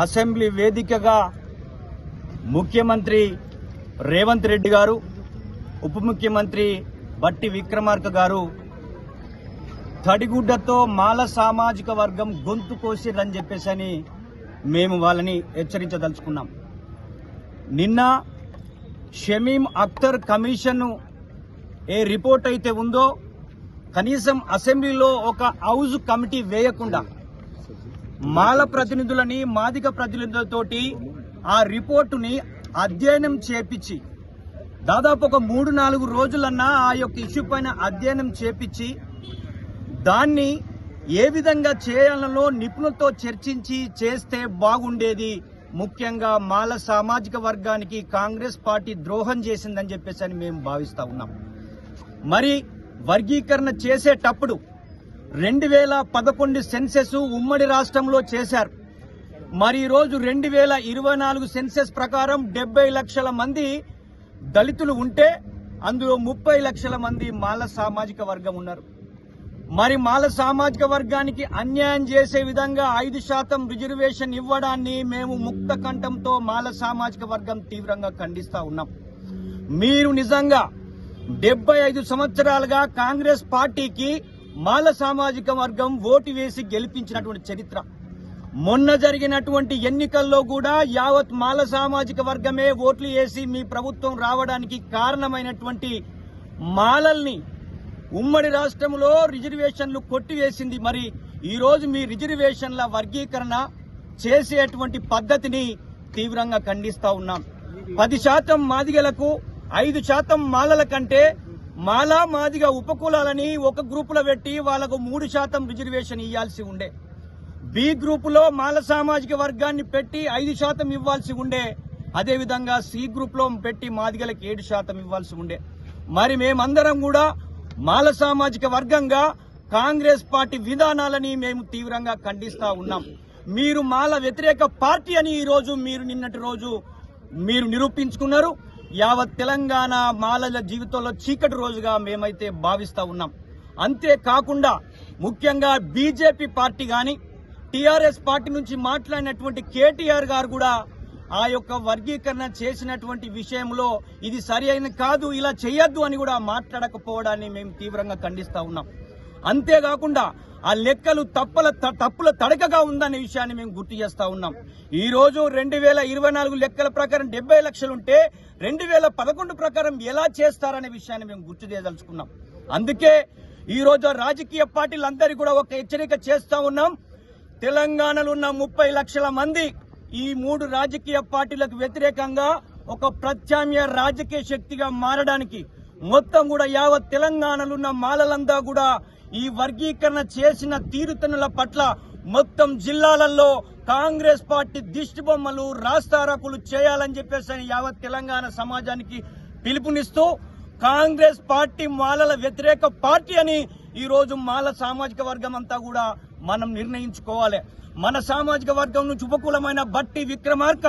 Assembly వేదికగా ముఖ్యమంత్రి రేవంత్ రెడ్డి గారు ఉప ముఖ్యమంత్రి బట్టి విక్రమార్క గారు తడిగుడ్డతో మాల సామాజిక వర్గం గొంతు కోసిరని చెప్పేసి అని మేము వాళ్ళని హెచ్చరించదలుచుకున్నాం. నిన్న షమీం అఖ్తర్ కమిషన్ ఏ రిపోర్ట్ అయితే ఉందో కనీసం అసెంబ్లీలో ఒక హౌజ్ కమిటీ వేయకుండా మాల ప్రతినిధులని మాదిక ప్రతినిధులతోటి ఆ రిపోర్టుని అధ్యయనం చేపించి దాదాపు ఒక మూడు నాలుగు రోజులన్నా ఆ యొక్క ఇష్యూ పైన అధ్యయనం చేపించి దాన్ని ఏ విధంగా చేయాలనో నిపుణులతో చర్చించి చేస్తే బాగుండేది. ముఖ్యంగా మాల సామాజిక వర్గానికి కాంగ్రెస్ పార్టీ ద్రోహం చేసిందని చెప్పేసి అని మేము భావిస్తూ ఉన్నాం. మరి వర్గీకరణ చేసేటప్పుడు రెండు వేల పదకొండు సెన్సెస్ ఉమ్మడి రాష్ట్రంలో చేశారు. మరి ఈరోజు రెండు వేల ఇరవై నాలుగు సెన్సెస్ ప్రకారం డెబ్బై లక్షల మంది దళితులు ఉంటే అందులో ముప్పై లక్షల మంది మాల సామాజిక వర్గం ఉన్నారు. మరి మాల సామాజిక వర్గానికి అన్యాయం చేసే విధంగా ఐదు శాతం రిజర్వేషన్ ఇవ్వడాన్ని మేము ముక్త కంఠంతో మాల సామాజిక వర్గం తీవ్రంగా ఖండిస్తా ఉన్నాం. మీరు నిజంగా డెబ్బై ఐదు సంవత్సరాలుగా కాంగ్రెస్ పార్టీకి మాల సామాజిక వర్గం ఓటు వేసి గెలిపించినటువంటి చరిత్ర. మొన్న జరిగినటువంటి ఎన్నికల్లో కూడా యావత్ మాల సామాజిక వర్గమే ఓట్లు వేసి మీ ప్రభుత్వం రావడానికి కారణమైనటువంటి మాలల్ని ఉమ్మడి రాష్ట్రంలో రిజర్వేషన్లు కొట్టివేసింది. మరి ఈరోజు మీ రిజర్వేషన్ల వర్గీకరణ చేసేటువంటి పద్ధతిని తీవ్రంగా ఖండిస్తా ఉన్నాం. పది శాతం మాదిగలకు ఐదు శాతం మాలల కంటే మాలా మాదిగా ఉపకులాలని ఒక గ్రూపులో పెట్టి వాళ్ళకు మూడు శాతం రిజర్వేషన్ ఇవ్వాల్సి ఉండే. బి గ్రూపులో మాల సామాజిక వర్గాన్ని పెట్టి ఐదు శాతం ఇవ్వాల్సి ఉండే. అదేవిధంగా సి గ్రూప్లో పెట్టి మాదిగలకు ఏడు శాతం ఇవ్వాల్సి ఉండే. మరి మేమందరం కూడా మాల సామాజిక వర్గంగా కాంగ్రెస్ పార్టీ విధానాలని మేము తీవ్రంగా ఖండిస్తా ఉన్నాం. మీరు మాల వ్యతిరేక పార్టీ అని ఈరోజు మీరు నిన్నటి రోజు మీరు నిరూపించుకున్నారు. యావత్ తెలంగాణ మాలల జీవితంలో చీకటి రోజుగా మేమైతే భావిస్తూ ఉన్నాం. అంతేకాకుండా ముఖ్యంగా బీజేపీ పార్టీ కానీ టీఆర్ఎస్ పార్టీ నుంచి మాట్లాడినటువంటి కేటీఆర్ గారు కూడా ఆ యొక్క వర్గీకరణ చేసినటువంటి విషయంలో ఇది సరి కాదు ఇలా చేయొద్దు అని కూడా మాట్లాడకపోవడాన్ని మేము తీవ్రంగా ఖండిస్తూ ఉన్నాం. అంతేకాకుండా ఆ లెక్కలు తప్పల త- తప్పుల తడకగా ఉందనే విషయాన్ని మేము గుర్తు చేస్తా ఉన్నాం. ఈ రోజు రెండు వేల ఇరవై నాలుగు లెక్కల ప్రకారం డెబ్బై లక్షలుంటే రెండు వేల పదకొండు ప్రకారం ఎలా చేస్తారనే విషయాన్ని మేము గుర్తు చేయదలుచుకున్నాం. అందుకే ఈ రోజు రాజకీయ పార్టీలందరికీ కూడా ఒక హెచ్చరిక చేస్తా ఉన్నాం. తెలంగాణలో ఉన్న ముప్పై లక్షల మంది ఈ మూడు రాజకీయ పార్టీలకు వ్యతిరేకంగా ఒక ప్రత్యామ్నాయ రాజకీయ శక్తిగా మారడానికి మొత్తం కూడా యావత్ తెలంగాణలో ఉన్న మాలలంతా కూడా ఈ వర్గీకరణ చేసిన తీరుతనుల పట్ల మొత్తం జిల్లాలలో కాంగ్రెస్ పార్టీ దిష్టిబొమ్మలు రాస్తారకులు చేయాలని చెప్పేసి యావత్ తెలంగాణ సమాజానికి పిలుపునిస్తూ కాంగ్రెస్ పార్టీ మాలల వ్యతిరేక పార్టీ అని ఈ రోజు మాల సామాజిక వర్గం అంతా కూడా మనం నిర్ణయించుకోవాలి. మన సామాజిక వర్గం నుంచి ఉపకూలమైన బట్టి విక్రమార్క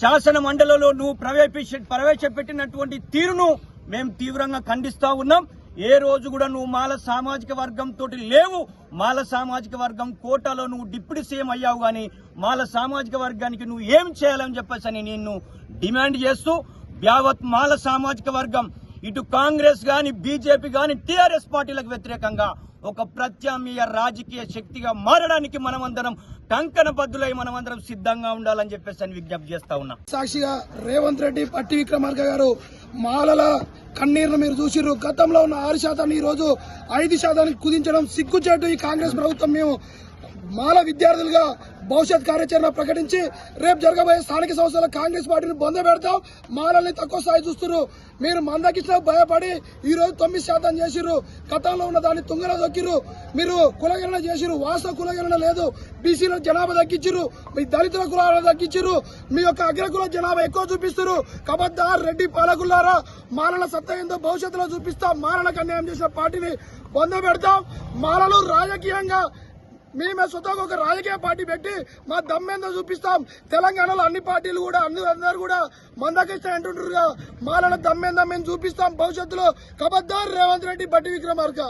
శాసన మండలిలో నువ్వు ప్రవేశ ప్రవేశపెట్టినటువంటి తీరును మేము తీవ్రంగా ఖండిస్తా ఉన్నాం. ఏ రోజు కూడా నువ్వు మాల సామాజిక వర్గం తోటి లేవు. మాల సామాజిక వర్గం కోటాలో నువ్వు డిప్యూటీ సీఎం అయ్యావు కానీ మాల సామాజిక వర్గానికి నువ్వు ఏం చేయాలని చెప్పేసి అని నిన్ను డిమాండ్ చేస్తూ యావత్ మాల సామాజిక వర్గం ఇటు కాంగ్రెస్ కానీ బీజేపీ కానీ టీఆర్ఎస్ పార్టీలకు వ్యతిరేకంగా ఒక ప్రత్యామ్నాయ రాజకీయ శక్తిగా మారడానికి మనమందరం కంకణ బద్దులై మనమందరం సిద్ధంగా ఉండాలని చెప్పేసి అని విజ్ఞప్తి చేస్తా ఉన్నా. సాక్షిగా రేవంత్ రెడ్డి పట్టి విక్రమార్క గారు మాలల కన్నీరును మీరు చూసిర్రు. గతంలో ఉన్న ఆరు శాతాన్ని ఈ రోజు ఐదు శాతానికి కుదించడం సిగ్గుచేటు ఈ కాంగ్రెస్ ప్రభుత్వం. మేము మాల విద్యార్థులుగా భవిష్యత్ కార్యాచరణ ప్రకటించి రేపు జరగబోయే స్థానిక సంస్థల కాంగ్రెస్ పార్టీని బంద పెడతాం. మాలల్ని తక్కువ స్థాయి చూస్తున్నారు. మీరు మందకించిన భయపడి ఈరోజు తొమ్మిది శాతం చేసిర్రు. గతంలో ఉన్న దాన్ని తుంగలో దొక్కిర్రు. మీరు కులగణన చేసిరు వాస్తవ కులగణన లేదు. బీసీలో జనాభా తగ్గించిర్రు మీ దళితుల కులాలను తగ్గించిర్రు మీ యొక్క అగ్రకుల జనాభా ఎక్కువ చూపిస్తారు కబద్దార్ రెడ్డి పాలకులారా మాలల సత్తా ఏందో భవిష్యత్తులో చూపిస్తాం. మాలలకు అన్యాయం చేసిన పార్టీని బొంద పెడతాం. మాలలు రాజకీయంగా మేమే స్వతహాగా ఒక రాజకీయ పార్టీ పెట్టి మా దమ్మేందో చూపిస్తాం. తెలంగాణలో అన్ని పార్టీలు కూడా అన్ని అందరు కూడా మందకిస్తాయి అంటుంటారు మాలల దమ్మేందో మేము చూపిస్తాం. భవిష్యత్తులో కబద్దార్ రేవంత్ రెడ్డి బట్టి విక్రమార్క.